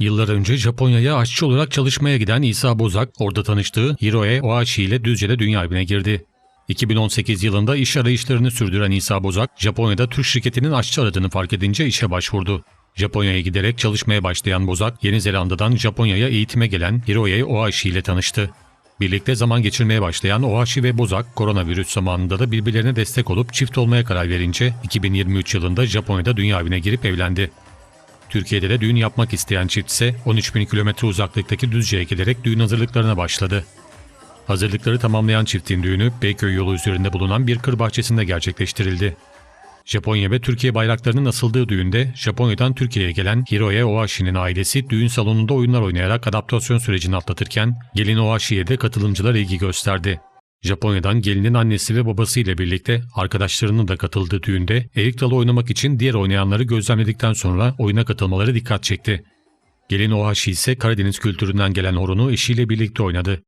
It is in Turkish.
Yıllar önce Japonya'ya aşçı olarak çalışmaya giden İsa Bozak, orada tanıştığı Hiroe Ohashi ile Düzce'de dünya evine girdi. 2018 yılında iş arayışlarını sürdüren İsa Bozak, Japonya'da Türk şirketinin aşçı aradığını fark edince işe başvurdu. Japonya'ya giderek çalışmaya başlayan Bozak, Yeni Zelanda'dan Japonya'ya eğitime gelen Hiroe Ohashi ile tanıştı. Birlikte zaman geçirmeye başlayan Ohashi ve Bozak, koronavirüs zamanında da birbirlerine destek olup çift olmaya karar verince 2023 yılında Japonya'da dünya evine girip evlendi. Türkiye'de de düğün yapmak isteyen çift ise 13 bin kilometre uzaklıktaki Düzce'ye giderek düğün hazırlıklarına başladı. Hazırlıkları tamamlayan çiftin düğünü Beyköy yolu üzerinde bulunan bir kır bahçesinde gerçekleştirildi. Japonya ve Türkiye bayraklarının asıldığı düğünde Japonya'dan Türkiye'ye gelen Hiroe Ohashi'nin ailesi düğün salonunda oyunlar oynayarak adaptasyon sürecini atlatırken gelin Ohashi'ye de katılımcılar ilgi gösterdi. Japonya'dan gelinin annesi ve babası ile birlikte arkadaşlarının da katıldığı düğünde erik dalı oynamak için diğer oynayanları gözlemledikten sonra oyuna katılmaları dikkat çekti. Gelin Ohashi ise Karadeniz kültüründen gelen horonu eşiyle birlikte oynadı.